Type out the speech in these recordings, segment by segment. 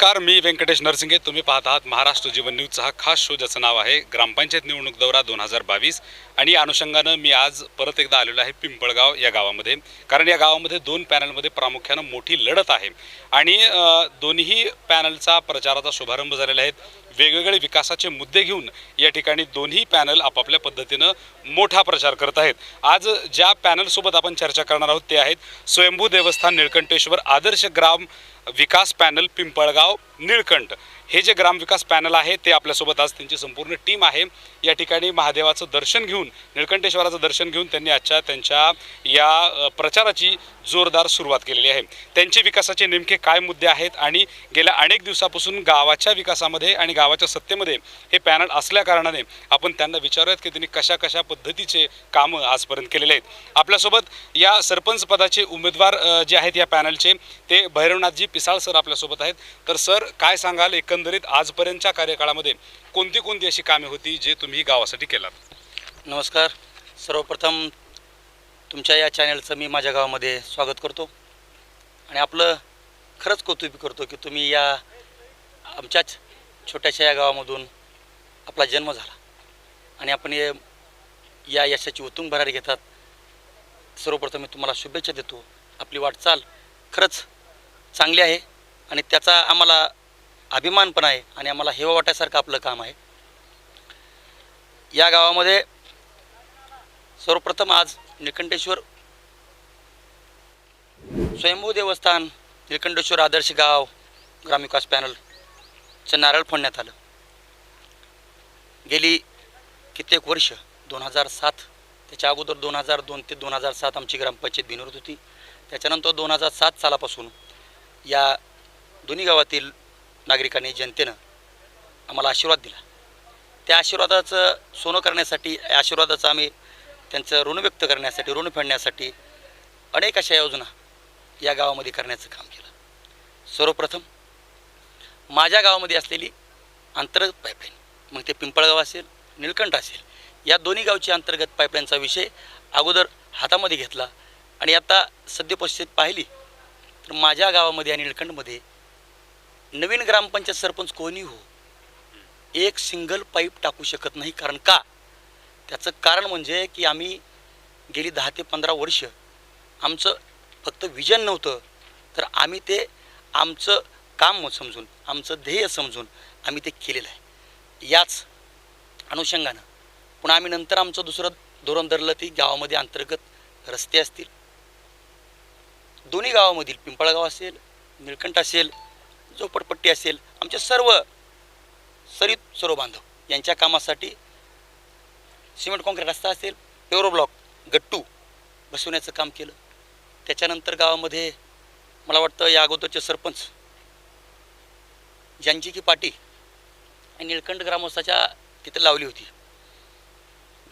नमस्कार मी व्यंकटेश नरसिंगे. तुम्ही पाहत आहात महाराष्ट्र जीवन न्यूजचा हा खास शो ज्याचं नाव आहे ग्रामपंचायत निवडणूक दौरा दोन हजार बावीस. आणि या अनुषंगानं मी आज परत एकदा आलेलो आहे पिंपळगाव या गावामध्ये. कारण या गावामध्ये दोन पॅनलमध्ये प्रामुख्यानं मोठी लढत आहे. आणि दोन्ही पॅनलचा प्रचाराचा शुभारंभ झालेला आहे. वेगवेगळे विकासाचे मुद्दे घेऊन या ठिकाणी दोन्ही पॅनल आपापल्या पद्धतीनं मोठा प्रचार करत आहेत. आज ज्या पॅनलसोबत आपण चर्चा करणार आहोत ते आहेत स्वयंभू देवस्थान निळकंठेश्वर आदर्श ग्राम विकास पॅनल पिंपळगाव निळकंठ. हे जे ग्रामविकास पॅनल आहे ते आपल्यासोबत आज त्यांची संपूर्ण टीम आहे. या ठिकाणी महादेवाचं दर्शन घेऊन निळकंठेश्वराचं दर्शन घेऊन त्यांनी आजच्या त्यांच्या या प्रचाराची जोरदार सुरुवात केलेली आहे. त्यांचे विकासाचे नेमके काय मुद्दे आहेत आणि गेल्या अनेक दिवसापासून गावाच्या विकासामध्ये आणि गावाच्या सत्तेमध्ये हे पॅनल असल्या कारणाने आपण त्यांना विचारूयात की त्यांनी कशा कशा पद्धतीचे कामं आजपर्यंत केलेले आहेत. आपल्यासोबत या सरपंच पदाचे उमेदवार जे आहेत या पॅनलचे ते भैरवनाथजी पिसाळ सर आपल्यासोबत आहेत. तर सर काय सांगाल? एकंदरीत आजपर्यंतच्या कार्यकाळामध्ये कोणती कोणती अशी कामे होती जे तुम्ही गावासाठी केलात? नमस्कार. सर्वप्रथम तुमच्या या चॅनलचं मी माझ्या गावामध्ये स्वागत करतो. आणि आपलं खरंच कौतुक करतो की तुम्ही या आमच्याच छोट्याशा या गावामधून आपला जन्म झाला. आणि आपण हे या यशाची उत्तुंग भरारी घेतात. सर्वप्रथम मी तुम्हाला शुभेच्छा देतो. आपली वाटचाल खरंच चांगली आहे. आणि त्याचा आम्हाला अभिमान पण आहे आणि आम्हाला हेवा वाटायसारखं आपलं काम आहे. या गावामध्ये सर्वप्रथम आज निळकंठेश्वर स्वयंभू देवस्थान निळकंठेश्वर आदर्श गाव ग्रामविकास पॅनलचं नारळ फोडण्यात आलं. गेली कित्येक वर्ष दोन हजार सात त्याच्या अगोदर दोन हजार दोन ते दोन हजार सात आमची ग्रामपंचायत बिनवत होती. त्याच्यानंतर दोन हजार सात सालापासून या दोन्ही गावातील नागरिकांनी जनतेनं आम्हाला आशीर्वाद दिला. त्या आशीर्वादाचं सोनं करण्यासाठी आशीर्वादाचं आम्ही त्यांचं ऋण व्यक्त करण्यासाठी ऋण फेडण्यासाठी अनेक अशा योजना या गावामध्ये करण्याचं काम केलं. सर्वप्रथम माझ्या गावामध्ये असलेली अंतर्गत पाईपलाईन मग ते पिंपळगाव असेल निळकंठ असेल या दोन्ही गावची अंतर्गत पाईपलाईनचा विषय अगोदर हातामध्ये घेतला आणि आता सद्यपरिस्थिती पाहिली तर माझ्या गावामध्ये आणि निळकंठमध्ये नवीन ग्रामपंचायत सरपंच कोणी हो? एक सिंगल पाईप टाकू शकत नाही. कारण का? त्याचं कारण म्हणजे की आम्ही गेली दहा ते पंधरा वर्ष आमचं फक्त विजन नव्हतं. तर आम्ही ते आमचं काम समजून आमचं ध्येय समजून आम्ही ते केलेलं आहे. याच अनुषंगानं पुन्हा आम्ही नंतर आमचं दुसरं धोरण धरलं ती गावामध्ये अंतर्गत रस्ते असतील. दोन्ही गावामधील पिंपळगाव असेल निळकंठ असेल झोपडपट्टी असेल आमचे सर्व सरित सर्व बांधव यांच्या कामासाठी सिमेंट कॉन्क्रीट रस्ता असेल पेवरो ब्लॉक गट्टू बसवण्याचं काम केलं. त्याच्यानंतर गावामध्ये मला वाटतं या अगोदरचे सरपंच ज्यांची की पाटी आणि निळकंठ ग्रामस्थाच्या तिथे लावली होती.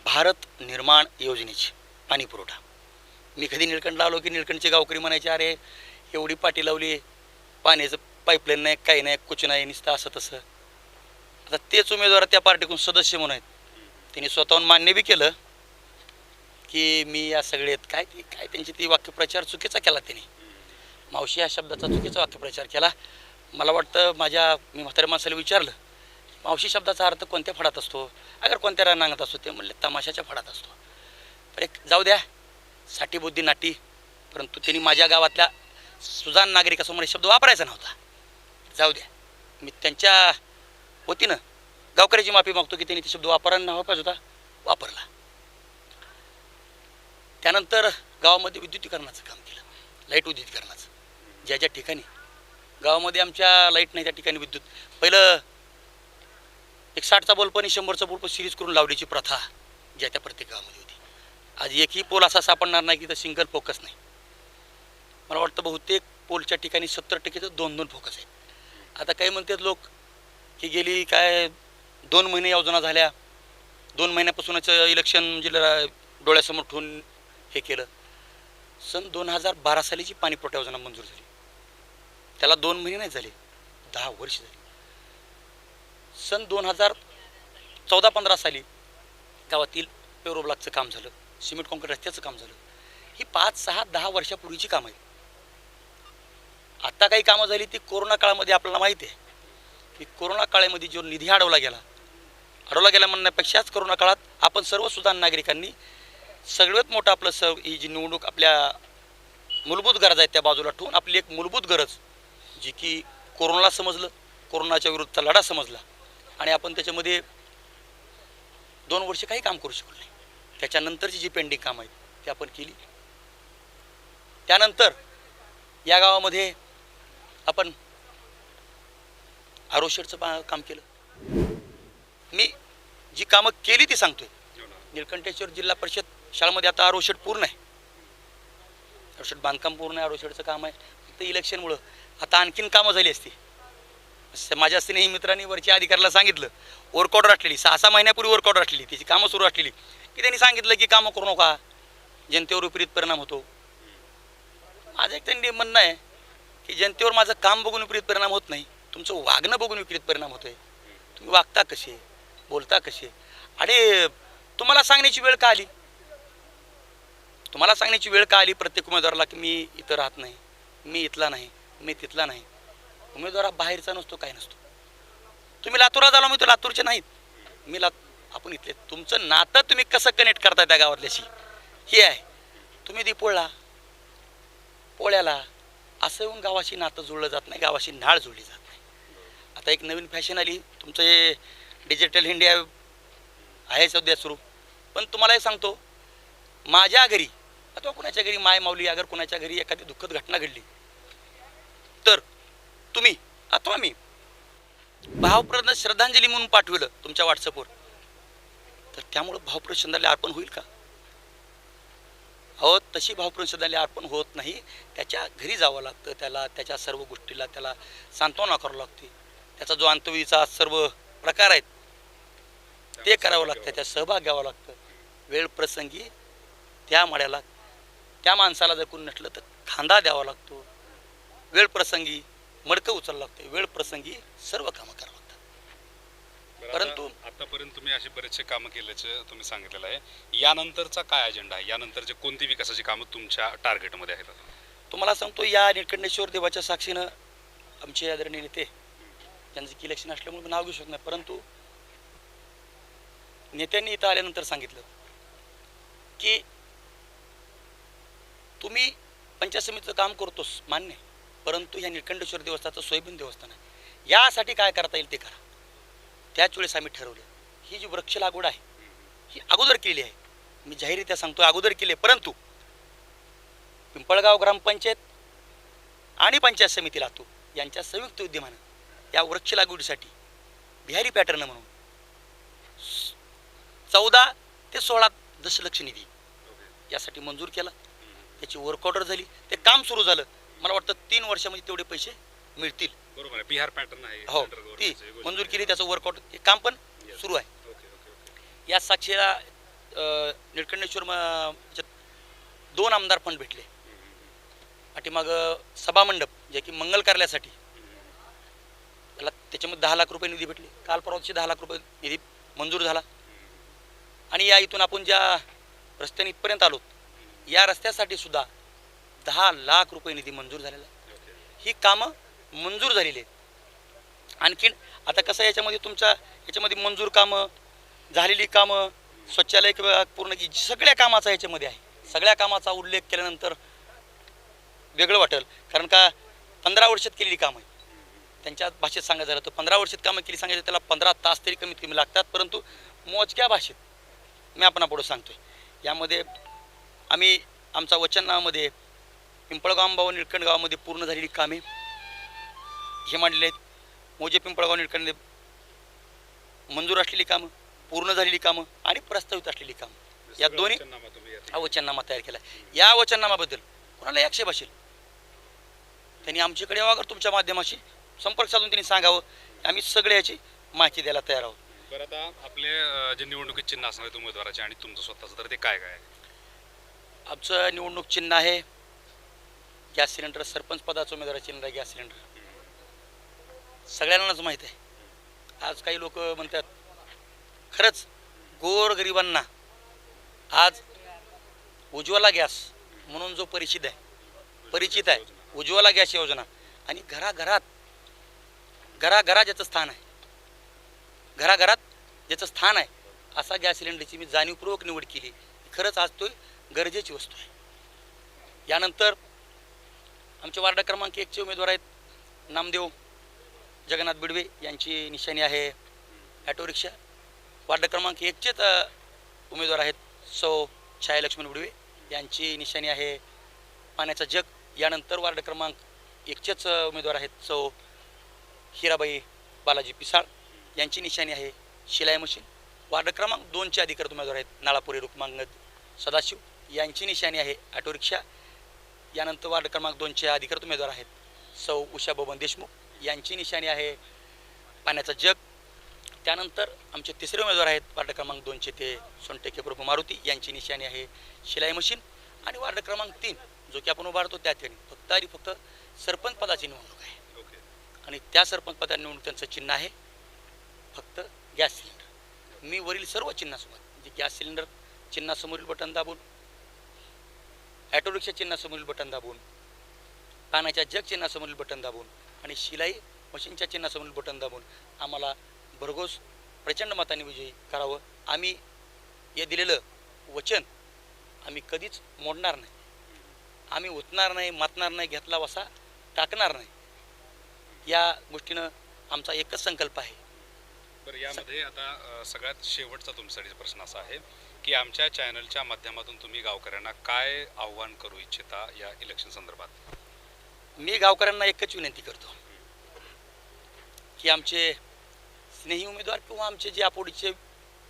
भारत निर्माण योजनेची पाणी पुरवठा. मी कधी निळकंठला आलो की निळकंठचे गावकरी म्हणायचे अरे एवढी पाटी लावली पाण्याचं पाईपलाईन नाही काही नाही कुछ नाही नुसतं असं तसं. आता तेच उमेदवार त्या पार्टीकडून सदस्य म्हणून आहेत. त्यांनी स्वतःहून मान्य बी केलं की मी या सगळ्यात काय ती काय त्यांची ती वाक्यप्रचार चुकीचा केला त्यांनी. मावशी या शब्दाचा चुकीचा वाक्यप्रचार केला. मला वाटतं माझ्या मी म्हाताऱ्या माणसाला विचारलं मावशी शब्दाचा अर्थ कोणत्या फडात असतो? अगर कोणत्या रानांगत असतो? ते म्हणले तमाशाच्या फडात असतो. पण एक जाऊ द्या साठी बुद्धी नाटी परंतु त्यांनी माझ्या गावातल्या सुजान नागरिकासमोर हे शब्द वापरायचा नव्हता. जाऊ द्या. मी त्यांच्या वतीनं गावकऱ्याची माफी मागतो की त्यांनी ते शब्द वापरायला नव्हा पाहिजे होता वापरला. त्यानंतर गावामध्ये विद्युतीकरणाचं काम केलं लाइट विद्युतीकरणाचं ज्या ज्या ठिकाणी गावामध्ये आमच्या लाइट नाही त्या ठिकाणी विद्युत. पहिलं एक साठचा बल्ब आणि शंभरचा बल्ब सिरीज करून लावण्याची प्रथा ज्या त्या प्रत्येक गावामध्ये होती. आज एकही पोल असा सापडणार नाही की तर सिंगल फोकस नाही. मला वाटतं बहुतेक पोलच्या ठिकाणी सत्तर टक्केचं दोन दोन फोकस आहेत आता काही म्हणतात लोक की गेली काय दोन महिने योजना झाल्या. दोन महिन्यापासूनच इलेक्शन म्हणजे डोळ्यासमोर ठेवून हे केलं. सन दोन हजार बारा सालीची पाणीपुरवठा योजना मंजूर झाली. त्याला दोन महिने नाही झाले दहा वर्ष झाली. सन दोन हजार चौदा पंधरा साली गावातील पेरोब्लॉकचं काम झालं सिमेंट कॉन्क्रीट रस्त्याचं काम झालं. ही पाच सहा दहा वर्षापूर्वीची कामं आहेत. आत्ता काही कामं झाली ती कोरोना काळामध्ये आपल्याला माहिती आहे. की कोरोना काळामध्ये जो निधी अडवला गेला अडवला गेला म्हणण्यापेक्षाच कोरोना काळात आपण सर्व सुदान नागरिकांनी सगळ्यात मोठं आपलं स ही जी निवडणूक आपल्या मूलभूत गरज आहेत त्या बाजूला ठेवून आपली एक मूलभूत गरज जी की कोरोनाला समजलं कोरोनाच्या विरुद्धचा लढा समजला आणि आपण त्याच्यामध्ये दोन वर्ष काही काम करू शकलो नाही. त्याच्यानंतरची जी पेंडिंग कामं आहेत ती आपण केली. त्यानंतर या गावामध्ये आपण आरोशेडचं काम केलं. मी जी कामं केली ती सांगतोय. निळकंठेश्वर जिल्हा परिषद शाळेमध्ये आता आरोशेड पूर्ण आहे. आरोशेड बांधकाम पूर्ण आहे आरोशेडचं काम आहे. फक्त इलेक्शनमुळं. आता आणखीन कामं झाली असती. माझ्या स्नेही मित्रांनी वरच्या अधिकाऱ्याला सांगितलं. वर्कआउट राखलेली सहा सहा महिन्यापूर्वी वर्क ऑर्डर असलेली कामं सुरू असलेली की त्यांनी सांगितलं की कामं करू नका. जनतेवर विपरीत परिणाम होतो. माझं एक त्यांनी म्हणणं आहे की जनतेवर माझं काम बघून विपरीत परिणाम होत नाही. तुमचं वागणं बघून विपरीत परिणाम होतोय. तुम्ही वागता कसे? बोलता कसे? अरे तुम्हाला सांगण्याची वेळ का आली? तुम्हाला सांगण्याची वेळ का आली प्रत्येक उमेदवाराला की मी इथं राहत नाही मी इथला नाही मी तिथला नाही? उमेदवारा बाहेरचा नसतो काय नसतो. तुम्ही लातूरला झाला मी तर लातूरचे नाहीत. मी ला आपण इथले तुमचं नातं तुम्ही कसं कनेक्ट करता त्या गावातल्याशी? हे आहे. तुम्ही दिपोळला पोळ्याला असं येऊन गावाशी नातं जुळलं जात नाही गावाशी नाळ जुळली जात नाही. आता एक नवीन फॅशन आली तुमचं हे डिजिटल इंडिया आहे सध्या सुरू. पण तुम्हाला हे सांगतो माझ्या घरी अथवा कुणाच्या घरी माय माऊली अगर कुणाच्या घरी एखादी दुःखद घटना घडली तर तुम्ही अथवा मी भावप्रद श्रद्धांजली म्हणून पाठविलं तुमच्या व्हॉट्सअपवर तर त्यामुळं भावप्रद अर्पण होईल का? हो तशी भावपूर्ण श्रद्धांजली अर्पण होत नाही. त्याच्या घरी जावं लागतं त्याला त्याच्या सर्व गोष्टीला त्याला सांत्वना करावं लागते. त्याचा जो अंतविधीचा सर्व प्रकार आहेत ते करावं लागतं त्या सहभाग घ्यावा लागतं. वेळ प्रसंगी त्या मड्याला त्या माणसाला जर कोणी नसलं तर खांदा द्यावा लागतो. वेळ प्रसंगी मडकं उचलावं लागतं. वेळ प्रसंगी सर्व कामं करावं परंतु- आतापर्यंत तुम्ही असे बरेचसे कामं केल्याचं तुम्ही सांगितलेलं आहे. यानंतरचा काय अजेंडा आहे? यानंतरचे कोणती विकासाची कामं तुमच्या टार्गेटमध्ये आहेत? तुम्हाला सांगतो या निळकंठेश्वर देवाच्या साक्षीनं आमचे आदरणीय नेते ज्यांचं की इलेक्शन असल्यामुळे नाव घेऊ शकत नाही. परंतु नेत्यांनी इथं आल्यानंतर सांगितलं की तुम्ही पंचायत समितीचं काम करतोस मान्य. परंतु ह्या निळकंठेश्वर देवस्थानाचं सोयाबीन देवस्थान आहे. यासाठी काय करता येईल ते करा. त्याच वेळेस आम्ही ठरवलं. ही जी वृक्ष लागवड आहे ही अगोदर केली आहे. मी जाहीररित्या सांगतो अगोदर केली आहे. परंतु पिंपळगाव ग्रामपंचायत आणि पंचायत समिती लातूर यांच्या संयुक्त उद्यमानं या वृक्ष लागवडीसाठी बिहारी पॅटर्न म्हणून चौदा ते सोळा दशलक्ष निधी यासाठी मंजूर केला. त्याची वर्क ऑर्डर झाली. ते काम सुरू झालं. मला वाटतं तीन वर्षामध्ये तेवढे पैसे मिळतील. बरोबर आहे. बिहार पॅटर्न आहे. हो ती मंजूर. केली त्याचं वर्क ऑर्डर हे काम पण. सुरू आहे. या साक्षीला याच्यात दोन आमदार फंड भेटले. पाठीमाग सभामंडप जे की मंगल कार्यालयासाठी. त्याला त्याच्यामध्ये दहा लाख रुपये निधी भेटले. काल परवाची दहा लाख रुपये निधी मंजूर झाला. आणि या इथून आपण ज्या रस्त्याने इथपर्यंत आलो या रस्त्यासाठी सुद्धा दहा लाख रुपये निधी मंजूर झालेला ही कामं मंजूर झालेली आहेत. आणखीन आता कसं आहे याच्यामध्ये तुमच्या याच्यामध्ये मंजूर कामं झालेली कामं स्वच्छालय पूर्ण की सगळ्या कामाचा याच्यामध्ये आहे. सगळ्या कामाचा उल्लेख केल्यानंतर वेगळं वाटेल. कारण का पंधरा वर्षात केलेली कामं आहे त्यांच्या भाषेत सांगायचं झालं तर पंधरा वर्षात कामं केली सांगायचं त्याला पंधरा तास तरी कमीत कमी लागतात. परंतु मोजक्या भाषेत मी आपण पुढं आहे यामध्ये आम्ही आमचा वचनामध्ये पिंपळगाव भाऊ निळकंड गावामध्ये पूर्ण झालेली कामे हे मांडलेले आहेत. मोजे पिंपळगाव निळकंठ मंजूर असलेली कामं पूर्ण झालेली कामं आणि प्रस्तावित असलेली कामं. या दोन्ही हा वचननामा तयार केला. या वचननामाबद्दल कोणाला आक्षेप असेल? त्यांनी आमच्याकडे यावं तुमच्या माध्यमाशी? संपर्क साधून त्यांनी सांगावं. आम्ही सगळे याची माहिती द्यायला तयार आहोत. बरं आता आपले जे निवडणुकीत चिन्ह असणार आहेत उमेदवाराचे आणि तुमचं स्वतःचं तर ते काय काय आहे? आमचं निवडणूक चिन्ह आहे. गॅस सिलेंडर सरपंच पदाचं उमेदवार चिन्ह आहे गॅस सिलेंडर. सगळ्यांनाच माहीत आहे. आज काही लोक म्हणतात खरंच गोरगरिबांना आज उज्ज्वला गॅस म्हणून जो परिचित आहे परिचित आहे उज्ज्वला गॅस योजना. आणि घराघरात घराघरात ज्याचं स्थान आहे. घराघरात ज्याचं स्थान आहे. असा गॅस सिलेंडरची मी जाणीवपूर्वक निवड केली. खरंच आज तो गरजेची वस्तू आहे. यानंतर आमचे वार्ड क्रमांक एकचे उमेदवार आहेत नामदेव जगन्नाथ बिडवे यांची निशाणी आहे. ॲटो रिक्षा वार्ड क्रमांक एकचेच उमेदवार आहेत सौ छाया लक्ष्मण बुडवे. यांची निशाणी आहे. पाण्याचा जग. यानंतर वार्ड क्रमांक एकचेच उमेदवार आहेत सौ हिराबाई बालाजी पिसाळ. यांची निशाणी आहे शिलाई मशीन. वार्ड क्रमांक दोनचे अधिकृत उमेदवार आहेत नाळापुरी रुक्मांगद सदाशिव. यांची निशाणी आहे ॲटो रिक्षा यानंतर वार्ड क्रमांक दोनचे अधिकृत उमेदवार आहेत सौ उषा बबन देशमुख. यांची निशाणी आहे पाण्याचा जग. त्यानंतर आमचे तिसरे उमेदवार आहेत वार्ड क्रमांक दोनचे ते सोनटेके प्रभू मारुती यांची निशाणी आहे शिलाई मशीन आणि वार्ड क्रमांक तीन जो की आपण उभारतो त्या ठिकाणी फक्त आणि फक्त सरपंच पदाची निवडणूक आहे. आणि त्या सरपंच पदा निवडणूक त्यांचं चिन्ह आहे फक्त गॅस सिलेंडर. मी वरील सर्व चिन्हासोबत म्हणजे गॅस सिलेंडर चिन्हासमोरील बटन दाबून ॲटो रिक्षा चिन्हासमोरील बटन दाबून पाण्याच्या जग चिन्हासमोरील बटन दाबून आणि शिलाई मशीनच्या चिन्हासमोर बटन दाबून आम्हाला भरघोस प्रचंड मताने विजयी करावं. आम्ही हे दिलेलं वचन आम्ही कधीच मोडणार नाही. आम्ही उतणार नाही मातणार नाही घेतला वसा टाकणार नाही. या गोष्टीनं आमचा एकच संकल्प आहे. बरं यामध्ये आता सगळ्यात शेवटचा तुमच्यासाठी प्रश्न असा आहे की आमच्या चॅनलच्या माध्यमातून तुम्ही गावकऱ्यांना काय आव्हान करू इच्छिता या इलेक्शन संदर्भात? मी गावकऱ्यांना एकच विनंती करतो की आमचे स्नेही उमेदवार किंवा आमचे जे आपोडीचे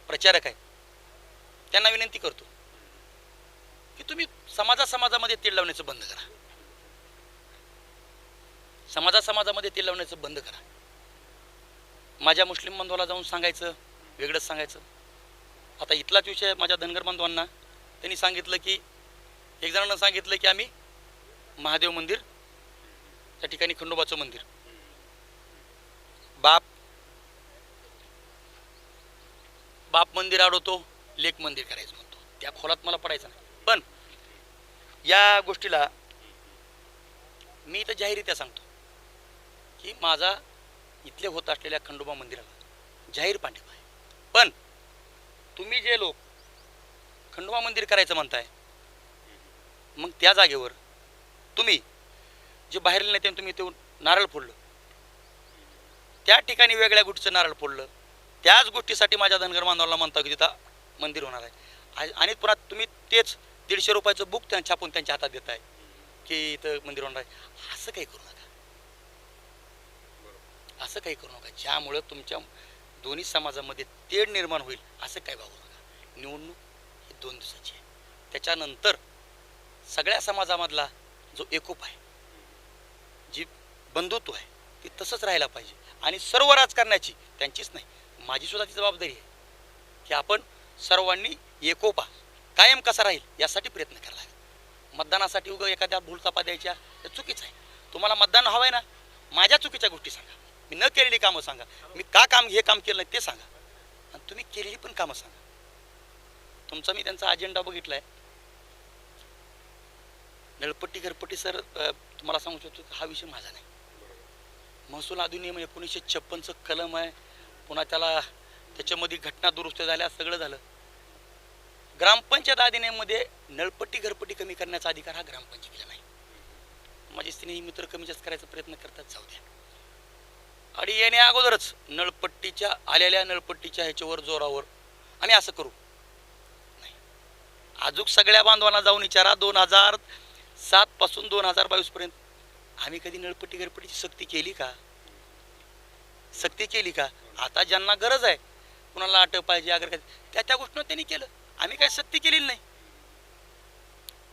प्रचारक आहेत त्यांना विनंती करतो की तुम्ही समाजा समाजामध्ये तेल लावण्याचं बंद करा. समाजा समाजामध्ये तेल लावण्याचं बंद करा. माझ्या मुस्लिम बांधवाला जाऊन सांगायचं वेगळंच सांगायचं. आता इथलाच विषय माझ्या धनगर बांधवांना त्यांनी सांगितलं की एक जणांना सांगितलं की आम्ही महादेव मंदिर त्या ठिकाणी खंडोबाचं मंदिर. बाप बाप मंदिर अडवतो लेक मंदिर करायचं म्हणतो. त्या खोलात मला पडायचं नाही. पण या गोष्टीला मी तर जाहीररित्या सांगतो की माझा इथले होत असलेल्या खंडोबा मंदिराला जाहीर पाठिंबा आहे. पण तुम्ही जे लोक खंडोबा मंदिर करायचं म्हणताय मग त्या जागेवर तुम्ही जे बाहेरील नेते तुम्ही ते नारळ फोडलं. त्या ठिकाणी वेगळ्या गोष्टीचं नारळ फोडलं. त्याच गोष्टीसाठी माझ्या धनगर बांधवाला म्हणता की तिथं मंदिर होणार आहे. आणि पुन्हा तुम्ही तेच दीडशे रुपयाचं बुक त्यांना छापून त्यांच्या हातात देताय की इथं मंदिर होणार आहे. असं काही करू नका. असं काही करू नका. ज्यामुळं तुमच्या दोन्ही समाजामध्ये तेढ निर्माण होईल असं काही वागू नका. निवडणूक ही दोन दिवसाची आहे. त्याच्यानंतर सगळ्या समाजामधला जो एकोप आहे बंधुत्व आहे ती तसंच राहायला पाहिजे. आणि सर्व राजकारण्याची त्यांचीच नाही. माझीसुद्धा ती जबाबदारी आहे की आपण सर्वांनी एकोपा कायम कसा राहील यासाठी प्रयत्न करायला हवे. मतदानासाठी उगं एखाद्या भूलतापा द्यायच्या हे चुकीचं आहे. तुम्हाला मतदान हवं आहे ना माझ्या चुकीच्या गोष्टी सांगा. मी न केलेली कामं सांगा. मी का काम हे काम केलं नाही ते सांगा. आणि तुम्ही केलेली पण कामं सांगा. तुमचा मी त्यांचा अजेंडा बघितला आहे नळपट्टी घरपट्टी सर तुम्हाला सांगू शकतो हा विषय माझा नाही. महसूल अधिनियम एकोणीसशे छप्पनचं कलम आहे. पुन्हा त्याला त्याच्यामध्ये घटना दुरुस्त झाल्या सगळं झालं. ग्रामपंचायत अधिनियममध्ये नळपट्टी घरपट्टी कमी करण्याचा अधिकार हा ग्रामपंचायतीला नाही. माझे स्नेही मित्र कमी जास्त करायचा प्रयत्न करतात जाऊ द्या. आणि येण्या अगोदरच नळपट्टीच्या आलेल्या नळपट्टीच्या ह्याच्यावर जोरावर आम्ही असं करू. नाही. आजूक सगळ्या बांधवांना जाऊन विचारा दोन हजार सातपासून दोन हजार बावीसपर्यंत आम्ही कधी नळपट्टी घरपट्टीची सक्ती केली का? सक्ती केली का? आता ज्यांना गरज आहे कुणाला अटक पाहिजे अगर काय त्या त्या गोष्टीनं त्यांनी केलं. आम्ही काय सक्ती केलेली नाही.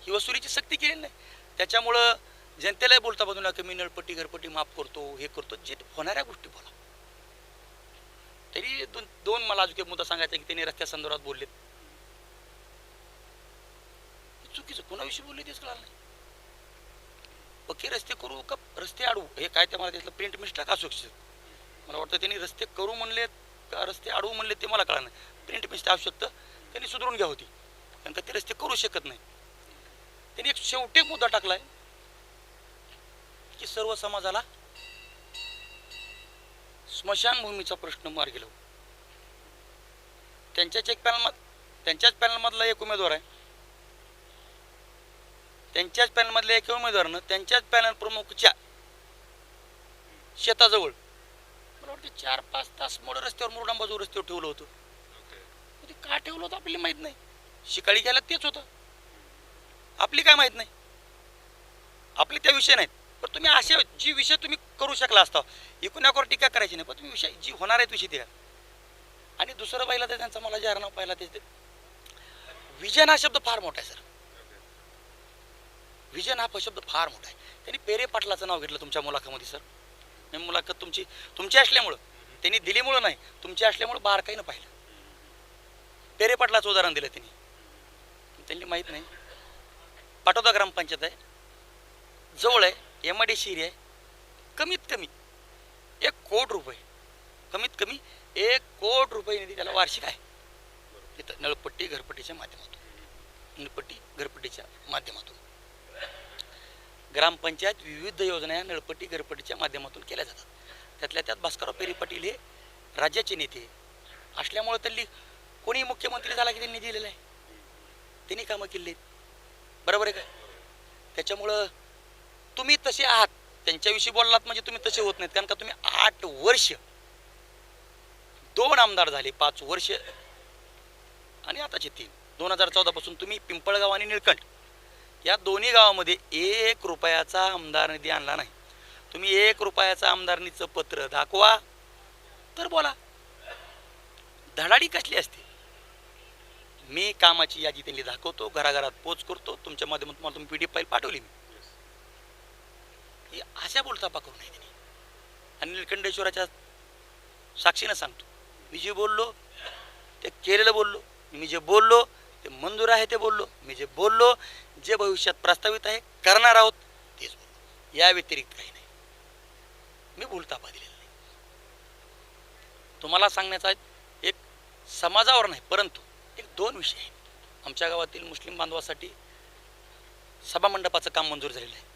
ही वसुलीची सक्ती केलेली नाही. त्याच्यामुळं जनतेलाही बोलता बघू की मी नळपट्टी घरपट्टी माफ करतो हे करतो. जे होणाऱ्या गोष्टी बोला. तरी दोन दोन मला अजून एक मुद्दा सांगायचा की त्यांनी रस्त्या संदर्भात बोललेत. चुकीचं कोणाविषयी बोलले तेच कळालं नाही. पक्की रस्ते करू का रस्ते अडवू? हे काय ते मला त्यातलं प्रिंट मिस्टेक असू शकतं. मला वाटतं त्यांनी रस्ते करू म्हणले का रस्ते अडवू म्हणले ते मला कळलं नाही. प्रिंट मिस्टेक असू शकतं. त्यांनी सुधारून घ्या होती. कारण का ते रस्ते करू शकत नाही. त्यांनी एक शेवटी मुद्दा टाकलाय की सर्व समाजाला स्मशानभूमीचा प्रश्न मार्गी लावू. त्यांच्याच एक पॅनल त्यांच्याच पॅनलमधला एक उमेदवार आहे. त्यांच्याच पॅनलमधल्या एक उमेदवारानं त्यांच्याच पॅनल प्रमुखच्या शेताजवळ. मला वाटतं चार पाच तास मोड रस्त्यावर मुरडाम बाजू रस्त्यावर ठेवलं होतं. ते का ठेवलं होतं आपल्याला माहीत नाही. शिकाळी घ्यायला तेच होतं. आपली काय माहीत नाही. आपले त्या विषय नाहीत. पण तुम्ही अशा जी विषय तुम्ही करू शकला असता एकूणावर टीका करायची नाही पण तुम्ही विषय जी होणार आहेत विषय द्या. आणि दुसरं पाहिलं तर त्यांचा मला जाहीरनामा पाहिला ते विजन हा शब्द फार मोठा आहे सर. व्हिजन हा शब्द फार मोठा आहे. त्यांनी पेरे पाटलाचं नाव घेतलं तुमच्या मुलाखतीमध्ये सर. मी मुलाखत तुमची तुमची असल्यामुळं त्यांनी दिलीमुळं नाही तुमची असल्यामुळं बारकाईनं पाहिलं. पेरे पाटलाचं उदाहरण दिलं त्यांनी. त्यांनी माहीत नाही. पाटोदा ग्रामपंचायत आहे. जवळ आहे एम आय डी शिरी आहे. कमीत कमी एक कोट रुपये कमीत कमी एक कोट रुपये निधी त्याला वार्षिक आहे. तिथं नळपट्टी घरपट्टीच्या माध्यमातून. नळपट्टी घरपट्टीच्या माध्यमातून. ग्रामपंचायत विविध योजना या नळपट्टी गरपट्टीच्या माध्यमातून केल्या जातात. त्यातल्या त्यात भास्करराव पेरी पाटील हे राज्याचे नेते असल्यामुळे त्यांनी कोणी मुख्यमंत्री झाला की त्यांनी दिलेलं आहे? त्यांनी कामं केली आहेत. बरोबर आहे काय त्याच्यामुळं तुम्ही तसे आहात. त्यांच्याविषयी बोललात म्हणजे तुम्ही तसे होत नाहीत. कारण का तुम्ही आठ वर्ष दोन आमदार झाले पाच वर्ष. आणि आताचे तीन. दोन हजार चौदापासून तुम्ही पिंपळगाव आणि निळकंठ या दोन्ही गावामध्ये एक रुपयाचा आमदार निधी आणला नाही. तुम्ही एक रुपयाचा आमदारनीचं पत्र दाखवा तर बोला. धडाडी कसली असते? मी कामाची यादी त्यांनी दाखवतो घराघरात पोच करतो तुमच्या माध्यमातून तुम्हाला तुम्ही पी डी फाईल पाठवली मी. ही अशा बोलतापा करू नये त्यांनी. आणि निलकंठेश्वराच्या साक्षीनं सांगतो. मी जे बोललो ते केलेलं बोललो. मी जे बोललो ते मंजूर आहे ते बोललो. मी जे बोललो जे भविष्यात प्रस्तावित आहे करणार आहोत तेच बोललो. या व्यतिरिक्त काही नाही. मी भूलतापा दिलेला नाही. तुम्हाला सांगण्याचा एक समाजावर नाही परंतु एक दोन विषय आहेत. आमच्या गावातील मुस्लिम बांधवासाठी सभामंडपाचं काम मंजूर झालेलं आहे.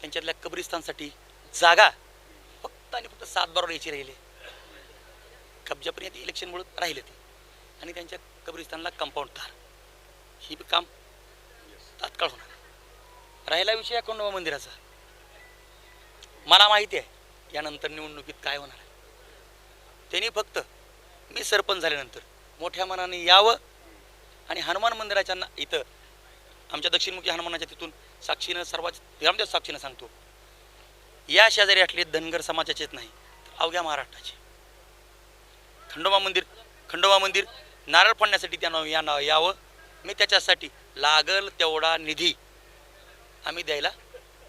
त्यांच्यातल्या कब्रिस्तानसाठी जागा फक्त आणि फक्त सात बारा यायची राहिली कब्जापर्यंत इलेक्शनमुळे राहिले ते. आणि त्यांच्या कब्रिस्तानला कंपाऊंड तार ही काम तात्काळ होणार. राहिला विषय या मंदिराचा. मला माहिती आहे यानंतर निवडणुकीत काय होणार आहे. त्यांनी फक्त मी सरपंच झाल्यानंतर मोठ्या मनाने यावं आणि हनुमान मंदिराच्या ना इथं आमच्या दक्षिणमुखी हनुमानाच्या तिथून साक्षीनं सर्वात रामदेव साक्षीनं सांगतो या शेजारी असले धनगर समाजाचेच नाही तर अवघ्या महाराष्ट्राचे. खंडोबा मंदिर खंडोबा मंदिर नारळ फोडण्यासाठी त्यानं या नाव यावं. मी त्याच्यासाठी लागल तेवढा निधी आम्ही द्यायला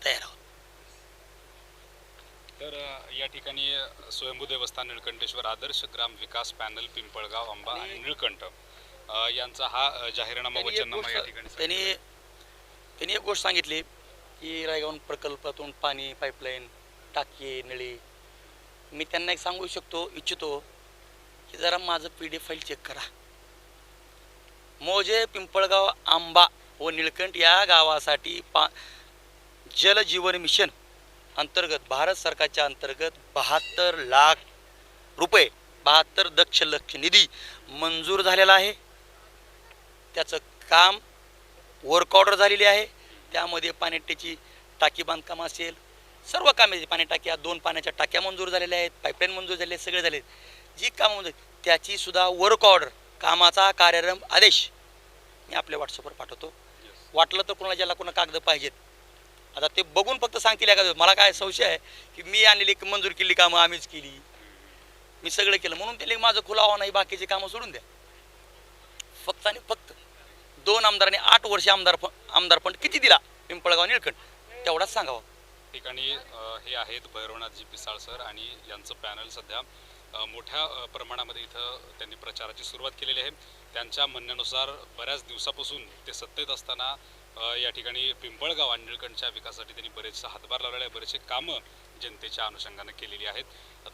तयार आहोत. तर या ठिकाणी स्वयंभू देवस्थान निळकंठेश्वर आदर्श ग्राम विकास पॅनल पिंपळगाव अंबा आणि निळकंठ. यांचा हा जाहीरनामा वचननामा या गोष्ट- ठिकाणी त्यांनी सांगितला. त्यांनी एक गोष्ट सांगितली की रायगाव प्रकल्पातून पाणी पाईपलाईन टाकी नळी. मी त्यांना एक सांगू शकतो इच्छितो की जरा माझं पी डी फाईल चेक करा. मोजे पिंपळगाव आंबा व निळकंठ या गावासाठी पा जलजीवन मिशन अंतर्गत भारत सरकारच्या अंतर्गत बहात्तर लाख रुपये बहात्तर दक्ष लक्ष निधी मंजूर झालेला आहे. त्याचं काम वर्क ऑर्डर झालेली आहे. त्यामध्ये पाण्याची टाकी बांधकाम असेल सर्व कामे पाणी टाक्या दोन पाण्याच्या टाक्या मंजूर झालेल्या आहेत पाईपलाईन मंजूर झाले सगळे झाले आहेत. जी कामं मंजूर त्याची सुद्धा वर्क ऑर्डर कामाचा कार्यक्रम आदेश मी आपल्या व्हॉट्सअपवर पाठवतो. वाटलं तर कोणाला ज्याला कोणा कागद पाहिजेत. आता ते बघून फक्त सांगतील या का मला काय संशय आहे की मी आणलेली मंजूर केली कामं आम्हीच केली. मी सगळं केलं. म्हणून त्याला माझं खुलावा नाही बाकीचे कामं सोडून द्या. फक्त आणि फक्त दोन आमदारांनी आठ वर्ष आमदार फ- आमदार फंड किती दिला? पिंपळगाव निळकंठ. तेवढाच सांगावं. ठिकाणी हे आहेत भैरवनाथजी पिसाळ सर आणि यांचं पॅनल सध्या मोठ्या प्रमाणामध्ये इथं त्यांनी प्रचाराची सुरुवात केलेली आहे. त्यांच्या म्हणण्यानुसार बऱ्याच दिवसापासून ते सत्तेत असताना या ठिकाणी पिंपळगाव आणि निळकंठच्या विकासासाठी त्यांनी बरेचसे हातभार लावलेले आहे बरेचसे कामं जनतेच्या अनुषंगानं केलेली आहेत.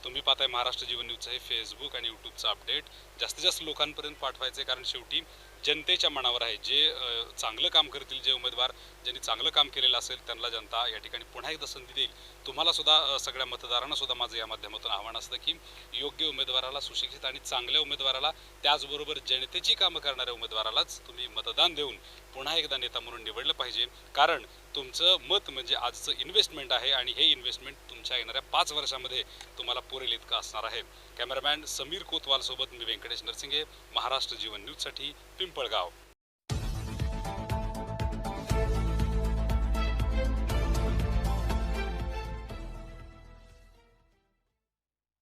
तुम्ही पाहताय महाराष्ट्र जीवन न्यूजचं हे फेसबुक आणि यूट्यूबचं अपडेट जास्तीत जास्त लोकांपर्यंत पाठवायचं आहे कारण शेवटी जनतेच्या मनावर आहे. जे चांगलं काम करतील जे उमेदवार ज्यांनी चांगलं काम केलेलं असेल त्यांना जनता या ठिकाणी पुन्हा एकदा संधी देईल. तुम्हाला सुद्धा सगळ्या मतदारांना सुद्धा माझं या माध्यमातून आव्हान असतं की योग्य उमेदवाराला सुशिक्षित आणि चांगल्या उमेदवाराला त्याचबरोबर जनतेची कामं करणाऱ्या उमेदवारालाच तुम्ही मतदान देऊन पुन्हा एकदा नेता म्हणून निवडलं पाहिजे. कारण तुमचं मत म्हणजे आजचं इन्व्हेस्टमेंट आहे आणि हे इन्व्हेस्टमेंट तुमच्या येणाऱ्या पाच वर्षामध्ये तुम्हाला पुरेल इतकं असणार आहे. कॅमेरामॅन समीर कोतवाल सोबत मी व्यंकटेश नरसिंगे महाराष्ट्र जीवन न्यूजसाठी पिंपळगाव.